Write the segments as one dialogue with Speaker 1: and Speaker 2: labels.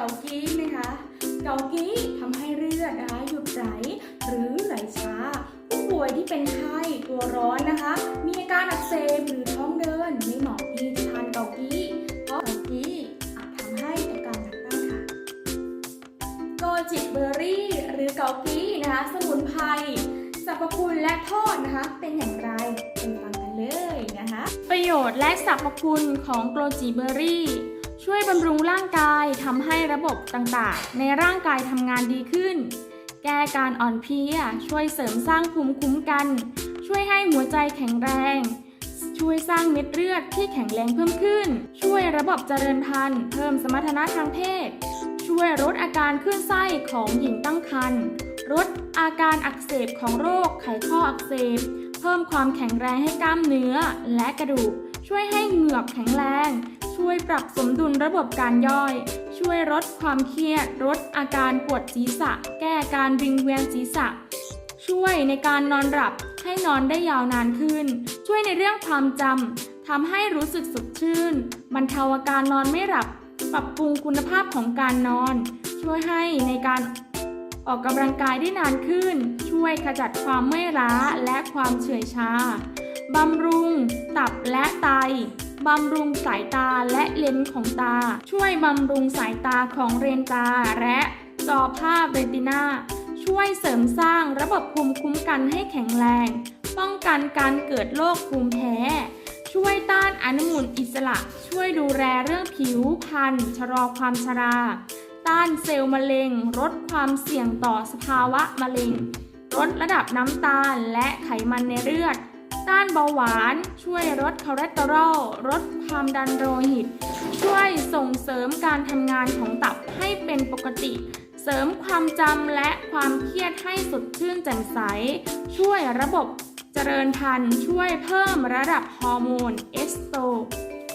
Speaker 1: เกากี้นะคะ เกากี้ทำให้เลือดนะคะหยุดไหลหรือไหลช้า ผู้ป่วยที่เป็นไข้ตัวร้อนนะคะ มีอาการอักเสบหรือท้องเดินไม่เหมาะที่จะทานเกากี้เพราะเกากี้อาจทำให้อาการหนักได้ค่ะโกจิเบอร์รี่ หรือเกากี้นะคะสมุนไพรสรรพคุณและโทษนะคะ เป็นอย่างไรไปฟังกันเลยนะคะ ประโยชน์และสรรพคุณของโกจิเบอร์รี่ ช่วยบำรุงร่างกายทำให้ระบบต่างๆ ในร่างกายทำงานดีขึ้น แก้การอ่อนเพลีย ช่วยเสริมสร้างภูมิคุ้มกัน ช่วยให้หัวใจแข็งแรง ช่วยสร้างเม็ดเลือดที่แข็งแรงเพิ่มขึ้น ช่วยระบบเจริญพันธุ์เพิ่มสมรรถนะทางเพศ ช่วยลดอาการคลื่นไส้ของหญิงตั้งครรภ์ลดอาการอักเสบของโรคไขข้ออักเสบ เพิ่มความแข็งแรงให้กล้ามเนื้อและกระดูก ช่วยให้เหงือกแข็งแรง ช่วยปรับสมดุลระบบการย่อย ช่วยลดความเครียด ลดอาการปวดศีรษะ แก้การวิงเวียนศีรษะ ช่วยในการนอนหลับให้นอนได้ยาวนานขึ้น ช่วยในเรื่องความจำทำให้รู้สึกสดชื่น บรรเทาอาการนอนไม่หลับ ปรับปรุงคุณภาพของการนอน ช่วยให้ในการออกกำลังกายได้นานขึ้น ช่วยขจัดความเมื่อยล้าและความเฉื่อยชาบำรุง ตับและไต บำรุงสายตาและเลนส์ของตา ช่วยบำรุงสายตาของเรนตา และจอภาพเรตินาช่วยเสริมสร้างระบบภูมิคุ้มกันให้แข็งแรง ป้องกันการเกิดโรคภูมิแพ้ ช่วยต้านอนุมูลอิสระ ช่วยดูแลเรื่องผิวพรรณชะลอความชรา ต้านเซลล์มะเร็ง ลดความเสี่ยงต่อสภาวะมะเร็ง ลดระดับน้ำตาลและไขมันในเลือด ต้านเบาหวาน ช่วยลดคอเลสเตอรอลลดความดันโลหิต ช่วยส่งเสริมการทำงานของตับให้เป็นปกติ เสริมความจำและความเครียดให้สดชื่นแจ่มใส ช่วยระบบเจริญพันธุ์ ช่วยเพิ่มระดับฮอร์โมนเอสโต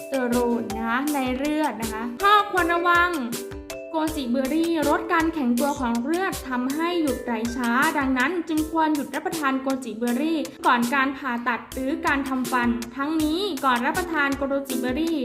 Speaker 1: สเตอโรนนะคะในเลือดนะคะ ข้อควรระวัง โกจิเบอรี่ลดการแข็งตัวของเลือดทำให้หยุดไหลช้า ดังนั้นจึงควรหยุดรับประทานโกจิเบอรี่ ก่อนการผ่าตัดหรือการทำฟัน ทั้งนี้ก่อนรับประทานโกจิเบอรี่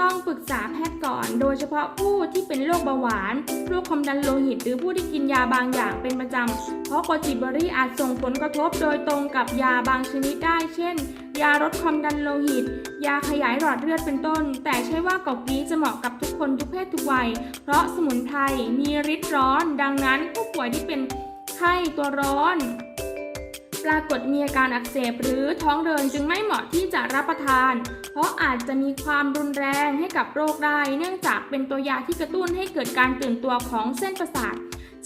Speaker 1: ต้องปรึกษาแพทย์ก่อน โดยเฉพาะผู้ที่เป็นโรคเบาหวานโรคความดันโลหิต หรือผู้ที่กินยาบางอย่างเป็นประจำเพราะโกจิเบอรี่อาจส่งผลกระทบโดยตรงกับยาบางชนิดได้ เช่นยาลดความดันโลหิต ยาขยายหลอดเลือดเป็นต้น แต่ใช่ว่าเกากี้จะเหมาะกับทุกคนทุกเพศทุกวัย เพราะสมุนไพรมีฤทธิ์ร้อน ดังนั้นผู้ป่วยที่เป็นไข้ตัวร้อน ปรากฏมีอาการอักเสบหรือท้องเดินจึงไม่เหมาะที่จะรับประทาน เพราะอาจจะมีความรุนแรงให้กับโรคได้ เนื่องจากเป็นตัวยาที่กระตุ้นให้เกิดการตื่นตัวของเส้นประสาท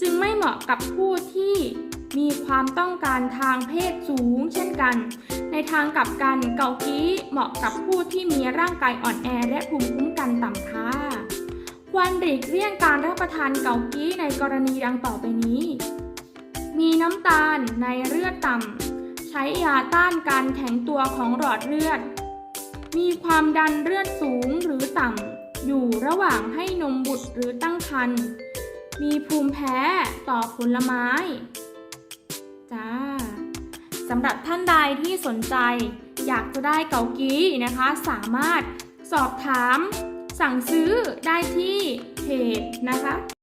Speaker 1: จึงไม่เหมาะกับผู้ที่ มีความต้องการทางเพศสูงเช่นกัน ในทางกลับกันเกากี้เหมาะกับผู้ที่มีร่างกายอ่อนแอและภูมิคุ้มกันต่ำค่ะควรหลีกเลี่ยงการรับประทานเกากี้ในกรณีดังต่อไปนี้ มีน้ำตาลในเลือดต่ำ ใช้ยาต้านการแข็งตัวของหลอดเลือด มีความดันเลือดสูงหรือต่ำ อยู่ระหว่างให้นมบุตรหรือตั้งครรภ์ มีภูมิแพ้ต่อผลไม้ จ้าสำหรับท่านใดที่สนใจ อยากจะได้เกากี้นะคะ สามารถสอบถาม สั่งซื้อได้ที่เพจนะคะ